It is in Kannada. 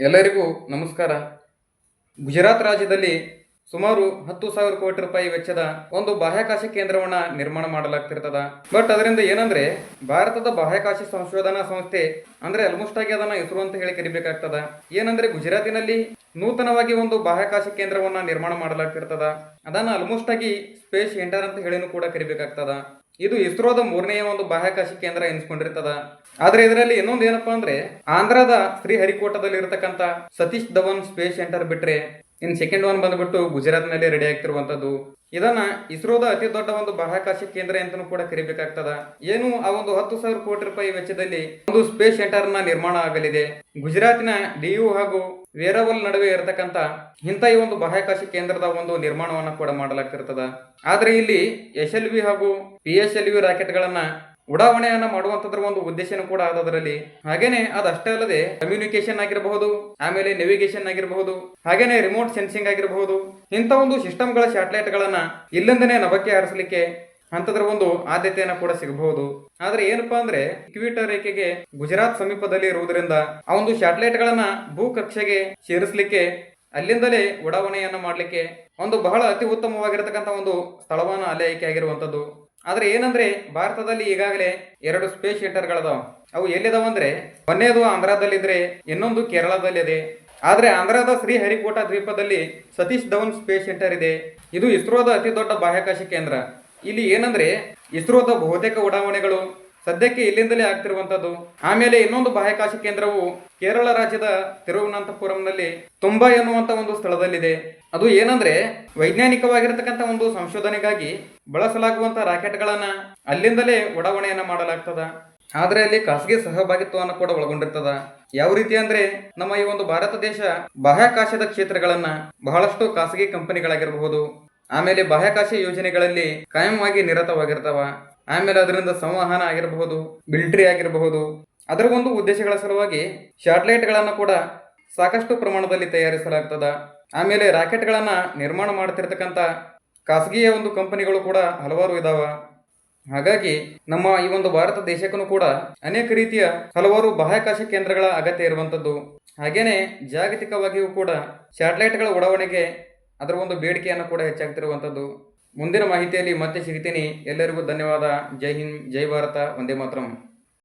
ಎಲ್ಲರಿಗೂ ನಮಸ್ಕಾರ. ಗುಜರಾತ್ ರಾಜ್ಯದಲ್ಲಿ ಸುಮಾರು ಹತ್ತು ಸಾವಿರ ಕೋಟಿ ರೂಪಾಯಿ ವೆಚ್ಚದ ಒಂದು ಬಾಹ್ಯಾಕಾಶ ಕೇಂದ್ರವನ್ನ ನಿರ್ಮಾಣ ಮಾಡಲಾಗ್ತಿರ್ತದ. ಬಟ್ ಅದರಿಂದ ಏನಂದ್ರೆ, ಭಾರತದ ಬಾಹ್ಯಾಕಾಶ ಸಂಶೋಧನಾ ಸಂಸ್ಥೆ ಅಂದ್ರೆ ಆಲ್ಮೋಸ್ಟ್ ಆಗಿ ಅದನ್ನ ಇಸ್ರೋ ಅಂತ ಹೇಳಿ ಕರಿಬೇಕಾಗ್ತದ. ಏನಂದ್ರೆ ಗುಜರಾತಿನಲ್ಲಿ ನೂತನವಾಗಿ ಒಂದು ಬಾಹ್ಯಾಕಾಶ ಕೇಂದ್ರವನ್ನ ನಿರ್ಮಾಣ ಮಾಡಲಾಗ್ತಿರ್ತದ. ಅದನ್ನ ಆಲ್ಮೋಸ್ಟ್ ಆಗಿ ಸ್ಪೇಸ್ ಎಂಟರ್ ಅಂತ ಹೇಳಿನೂ ಕೂಡ ಕರಿಬೇಕಾಗ್ತದ. ಇದು ಇಸ್ರೋದ ಮೂರನೆಯ ಒಂದು ಬಾಹ್ಯಾಕಾಶ ಕೇಂದ್ರ ಎನಿಸ್ಕೊಂಡಿರ್ತದ. ಆದ್ರೆ ಇದರಲ್ಲಿ ಇನ್ನೊಂದು ಏನಪ್ಪಾ ಅಂದ್ರೆ ಆಂಧ್ರದ ಶ್ರೀಹರಿಕೋಟದಲ್ಲಿ ಇರತಕ್ಕಂತ ಸತೀಶ್ ಧವನ್ ಸ್ಪೇಸ್ ಸೆಂಟರ್ ಬಿಟ್ರೆ ಇನ್ ಸೆಕೆಂಡ್ ಒನ್ ಬಂದ್ಬಿಟ್ಟು ಗುಜರಾತ್ನಲ್ಲಿ ರೆಡಿ ಆಗ್ತಿರುವಂತದ್ದು ಇದನ್ನ ಇಸ್ರೋದ ಅತಿ ದೊಡ್ಡ ಒಂದು ಬಾಹ್ಯಾಕಾಶ ಕೇಂದ್ರ ಅಂತಾನೂ ಕೂಡ ಕರಿಬೇಕಾಗ್ತದ. ಏನು ಆ ಒಂದು ಹತ್ತು ಸಾವಿರ ಕೋಟಿ ರೂಪಾಯಿ ವೆಚ್ಚದಲ್ಲಿ ಒಂದು ಸ್ಪೇಸ್ ಸೆಂಟರ್ನ ನಿರ್ಮಾಣ ಆಗಲಿದೆ. ಗುಜರಾತಿನ ಡಿಯು ಹಾಗೂ ವೇರವಲ್ ನಡುವೆ ಇರತಕ್ಕಂತ ಇಂತ ಈ ಒಂದು ಬಾಹ್ಯಾಕಾಶ ಕೇಂದ್ರದ ಒಂದು ನಿರ್ಮಾಣವನ್ನ ಕೂಡ ಮಾಡಲಾಗ್ತಿರ್ತದ. ಆದ್ರೆ ಇಲ್ಲಿ ಎಸ್ ಎಲ್ ವಿ ಹಾಗೂ P S L V rocket ಗಳನ್ನ ಉಡಾವಣೆಯನ್ನ ಮಾಡುವಂತದ್ರ ಒಂದು ಉದ್ದೇಶನೂ ಕೂಡ ಅದರಲ್ಲಿ ಹಾಗೇನೆ ಅದಷ್ಟೇ ಅಲ್ಲದೆ ಕಮ್ಯುನಿಕೇಶನ್ ಆಗಿರಬಹುದು, ಆಮೇಲೆ ನೆವಿಗೇಷನ್ ಆಗಿರಬಹುದು, ಹಾಗೇನೆ ರಿಮೋಟ್ ಸೆನ್ಸಿಂಗ್ ಆಗಿರಬಹುದು, ಇಂಥ ಒಂದು ಸಿಸ್ಟಮ್ಗಳ ಸ್ಯಾಟಲೈಟ್ ಗಳನ್ನ ಇಲ್ಲಿಂದನೇ ನಭಕ್ಕೆ ಹಾರಿಸಲಿಕ್ಕೆ ಅಂತದ್ರ ಒಂದು ಆದ್ಯತೆಯನ್ನ ಕೂಡ ಸಿಗಬಹುದು. ಆದ್ರೆ ಏನಪ್ಪಾ ಅಂದ್ರೆ ಇಕ್ವಿಟರ್ ರೇಖೆಗೆ ಗುಜರಾತ್ ಸಮೀಪದಲ್ಲಿ ಇರುವುದರಿಂದ ಆ ಒಂದು ಸ್ಯಾಟಲೈಟ್ ಗಳನ್ನ ಭೂ ಕಕ್ಷೆಗೆ ಸೇರಿಸಲಿಕ್ಕೆ, ಅಲ್ಲಿಂದಲೇ ಉಡಾವಣೆಯನ್ನು ಮಾಡಲಿಕ್ಕೆ ಒಂದು ಬಹಳ ಅತಿ ಉತ್ತಮವಾಗಿರತಕ್ಕಂಥ ಒಂದು ಸ್ಥಳವನ್ನು ಅಲೆ ಆಯ್ಕೆ ಆಗಿರುವಂತದ್ದು ಆದ್ರೆ ಏನಂದ್ರೆ ಭಾರತದಲ್ಲಿ ಈಗಾಗಲೇ ಎರಡು ಸ್ಪೇಸ್ ಸೆಂಟರ್ಗಳದಾವ ಅವು ಎಲ್ಲಿದಾವ ಅಂದರೆ ಒಂದೇದು ಆಂಧ್ರದಲ್ಲಿದ್ದರೆ ಇನ್ನೊಂದು ಕೇರಳದಲ್ಲಿದೆ. ಆದರೆ ಆಂಧ್ರದ ಶ್ರೀಹರಿಕೋಟ ದ್ವೀಪದಲ್ಲಿ ಸತೀಶ್ ಧವನ್ ಸ್ಪೇಸ್ ಸೆಂಟರ್ ಇದೆ. ಇದು ಇಸ್ರೋದ ಅತಿ ದೊಡ್ಡ ಬಾಹ್ಯಾಕಾಶ ಕೇಂದ್ರ. ಇಲ್ಲಿ ಏನಂದ್ರೆ ಇಸ್ರೋದ ಬಹುತೇಕ ಉಡಾವಣೆಗಳು ಸದ್ಯಕ್ಕೆ ಇಲ್ಲಿಂದಲೇ ಆಗ್ತಿರುವಂತದ್ದು ಆಮೇಲೆ ಇನ್ನೊಂದು ಬಾಹ್ಯಾಕಾಶ ಕೇಂದ್ರವು ಕೇರಳ ರಾಜ್ಯದ ತಿರುವನಂತಪುರಂನಲ್ಲಿ ತುಂಬಾ ಎನ್ನುವಂತ ಒಂದು ಸ್ಥಳದಲ್ಲಿದೆ. ಅದು ಏನಂದ್ರೆ ವೈಜ್ಞಾನಿಕವಾಗಿರತಕ್ಕಂತ ಒಂದು ಸಂಶೋಧನೆಗಾಗಿ ಬಳಸಲಾಗುವಂತ ರಾಕೆಟ್ಗಳನ್ನ ಅಲ್ಲಿಂದಲೇ ಉಡಾವಣೆಯನ್ನ ಮಾಡಲಾಗ್ತದ. ಆದ್ರೆ ಅಲ್ಲಿ ಖಾಸಗಿ ಸಹಭಾಗಿತ್ವವನ್ನು ಕೂಡ ಒಳಗೊಂಡಿರ್ತದ. ಯಾವ ರೀತಿ ಅಂದ್ರೆ ನಮ್ಮ ಈ ಒಂದು ಭಾರತ ದೇಶ ಬಾಹ್ಯಾಕಾಶದ ಕ್ಷೇತ್ರಗಳನ್ನ ಬಹಳಷ್ಟು ಖಾಸಗಿ ಕಂಪನಿಗಳಾಗಿರಬಹುದು. ಆಮೇಲೆ ಬಾಹ್ಯಾಕಾಶ ಯೋಜನೆಗಳಲ್ಲಿ ಕಾಯಂವಾಗಿ ನಿರತವಾಗಿರ್ತಾವ. ಆಮೇಲೆ ಅದರಿಂದ ಸಂವಹನ ಆಗಿರಬಹುದು, ಮಿಲಿಟರಿ ಆಗಿರಬಹುದು. ಅದರ ಒಂದು ಉದ್ದೇಶಗಳ ಸಲುವಾಗಿ ಶಾಟ್ಲೈಟ್ಗಳನ್ನು ಕೂಡ ಸಾಕಷ್ಟು ಪ್ರಮಾಣದಲ್ಲಿ ತಯಾರಿಸಲಾಗ್ತದ. ಆಮೇಲೆ ರಾಕೆಟ್ ಗಳನ್ನ ನಿರ್ಮಾಣ ಮಾಡ್ತಿರ್ತಕ್ಕಂಥ ಖಾಸಗಿಯ ಒಂದು ಕಂಪನಿಗಳು ಕೂಡ ಹಲವಾರು ಇದಾವ. ಹಾಗಾಗಿ ನಮ್ಮ ಈ ಒಂದು ಭಾರತ ದೇಶಕ್ಕೂ ಕೂಡ ಅನೇಕ ರೀತಿಯ ಹಲವಾರು ಬಾಹ್ಯಾಕಾಶ ಕೇಂದ್ರಗಳ ಅಗತ್ಯ ಇರುವಂತದ್ದು. ಹಾಗೇನೆ ಜಾಗತಿಕವಾಗಿಯೂ ಕೂಡ ಸ್ಯಾಟಲೈಟ್ಗಳ ಉಡಾವಣೆಗೆ ಅದರ ಒಂದು ಬೇಡಿಕೆಯನ್ನು ಕೂಡ ಹೆಚ್ಚಾಗ್ತಿರುವಂತದ್ದು. ಮುಂದಿನ ಮಾಹಿತಿಯಲ್ಲಿ ಮತ್ತೆ ಸಿಗ್ತೀನಿ. ಎಲ್ಲರಿಗೂ ಧನ್ಯವಾದ. ಜೈ ಹಿಂದ್ ಜೈ ಭಾರತ. ವಂದೇ ಮಾತರಂ.